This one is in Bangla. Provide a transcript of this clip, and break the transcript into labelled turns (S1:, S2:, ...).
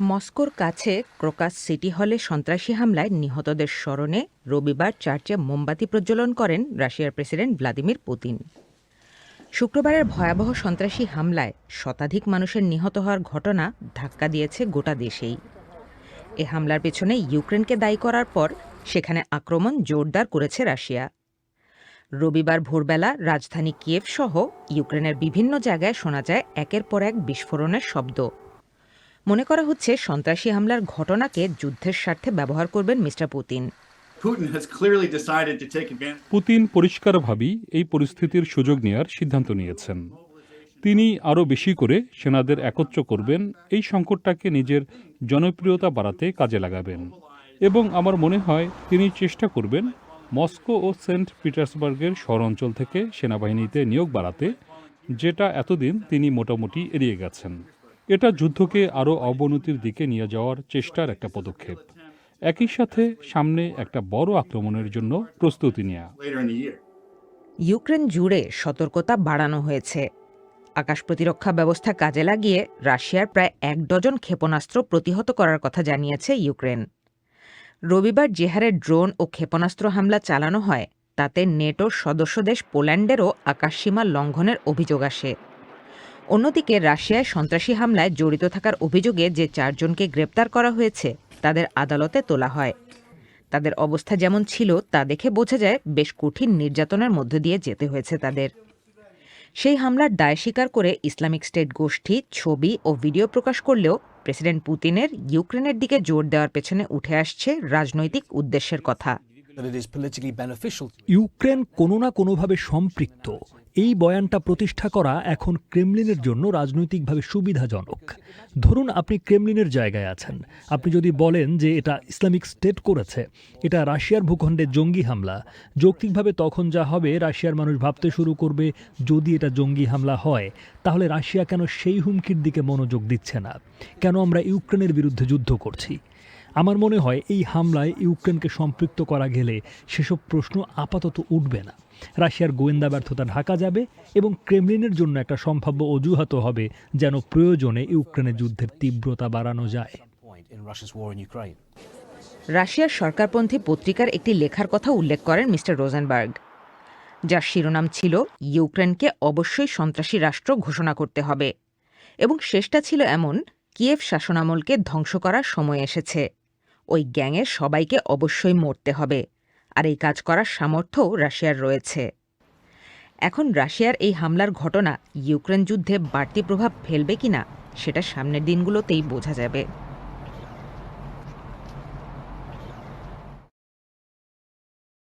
S1: মস্কোর কাছে ক্রোকাস সিটি হলে সন্ত্রাসী হামলায় নিহতদের স্মরণে রবিবার চার্চে মোমবাতি প্রজ্বলন করেন রাশিয়ার প্রেসিডেন্ট ভ্লাদিমির পুতিন। শুক্রবারের ভয়াবহ সন্ত্রাসী হামলায় শতাধিক মানুষের নিহত হওয়ার ঘটনা ধাক্কা দিয়েছে গোটা দেশেই। এ হামলার পেছনে ইউক্রেনকে দায়ী করার পর সেখানে আক্রমণ জোরদার করেছে রাশিয়া। রবিবার ভোরবেলা রাজধানী কিয়েভ সহ ইউক্রেনের বিভিন্ন জায়গায় শোনা যায় একের পর এক বিস্ফোরণের শব্দ। মনে করা হচ্ছে সন্ত্রাসী হামলার ঘটনাকে যুদ্ধের স্বার্থে ব্যবহার করবেন মিস্টার পুতিন.
S2: পুতিন পরিষ্কারভাবেই এই পরিস্থিতির সুযোগ নেয়ার সিদ্ধান্ত নিয়েছেন। তিনি আরও বেশি করে সেনাদের একত্র করবেন এই সংকটটাকে নিজের জনপ্রিয়তা বাড়াতে কাজে লাগাবেন। এবং আমার মনে হয় তিনি চেষ্টা করবেন মস্কো ও সেন্ট পিটার্সবার্গের শহর অঞ্চল থেকে সেনাবাহিনীতে নিয়োগ বাড়াতে যেটা এতদিন তিনি মোটামুটি এড়িয়ে গেছেন। এটা যুদ্ধকে আরও অবনতির দিকে নিয়ে যাওয়ার চেষ্টার একটা পদক্ষেপ। একই সাথে সামনে একটা বড় আক্রমণের জন্য প্রস্তুতি নেওয়া.
S1: ইউক্রেন জুড়ে সতর্কতা বাড়ানো হয়েছে। আকাশ প্রতিরক্ষা ব্যবস্থা কাজে লাগিয়ে রাশিয়ার প্রায় এক ডজন ক্ষেপণাস্ত্র প্রতিহত করার কথা জানিয়েছে ইউক্রেন। রবিবার যে হারে ড্রোন ও ক্ষেপণাস্ত্র হামলা চালানো হয়, তাতে নেটোর সদস্য দেশ পোল্যান্ডেরও আকাশসীমা লঙ্ঘনের অভিযোগ আসে। অন্যদিকে রাশিয়ায় সন্ত্রাসী হামলায় জড়িত থাকার অভিযোগে যে চারজনকে গ্রেপ্তার করা হয়েছে, তাদের আদালতে তোলা হয়। তাদের অবস্থা যেমন ছিল, তা দেখে বোঝা যায় বেশ কঠিন নির্যাতনের মধ্য দিয়ে যেতে হয়েছে তাদের। সেই হামলার দায় স্বীকার করে ইসলামিক স্টেট গোষ্ঠী ছবি ও ভিডিও প্রকাশ করলেও প্রেসিডেন্ট পুতিনের ইউক্রেনের দিকে জোর দেওয়ার পেছনে উঠে আসছে রাজনৈতিক উদ্দেশ্যের কথা।
S3: ইউক্রেন কোনো না কোনোভাবে সম্পৃক্ত। এই বয়ানটা প্রতিষ্ঠা করা এখন ক্রেমলিনের জন্য রাজনৈতিকভাবে সুবিধাজনক। ধরুন আপনি ক্রেমলিনের জায়গায় আছেন। আপনি যদি বলেন যে এটা ইসলামিক স্টেট করেছে, এটা রাশিয়ার ভূখণ্ডে জঙ্গি হামলা, যৌক্তিকভাবে তখন যা হবে রাশিয়ার মানুষ ভাবতে শুরু করবে, যদি এটা জঙ্গি হামলা হয়, তাহলে রাশিয়া কেন সেই হুমকির দিকে মনোযোগ দিচ্ছে না? কেন আমরা ইউক্রেনের বিরুদ্ধে যুদ্ধ করছি? আমার মনে হয় এই হামলায় ইউক্রেনকে সম্পৃক্ত করা গেলে সেসব প্রশ্ন আপাতত উঠবে না। রাশিয়ার গোয়েন্দা ব্যর্থতা ঢাকা যাবে এবং ক্রেমলিনের জন্য একটা সম্ভাব্য অজুহাত হবে যেন প্রয়োজনে ইউক্রেনের যুদ্ধের তীব্রতা বাড়ানো যায়.
S1: রাশিয়ার সরকারপন্থী পত্রিকার একটি লেখার কথা উল্লেখ করেন মিস্টার রোজেনবার্গ, যার শিরোনাম ছিল, ইউক্রেনকে অবশ্যই সন্ত্রাসী রাষ্ট্র ঘোষণা করতে হবে। এবং শেষটা ছিল এমন, কিয়েভ শাসনামলকে ধ্বংস করার সময় এসেছে। ওই গ্যাংয়ের সবাইকে অবশ্যই মরতে হবে। আর এই কাজ করার সামর্থ্যও রাশিয়ার রয়েছে। এখন রাশিয়ার এই হামলার ঘটনা ইউক্রেন যুদ্ধে বাড়তি প্রভাব ফেলবে কিনা, সেটা সামনের দিনগুলোতেই বোঝা যাবে।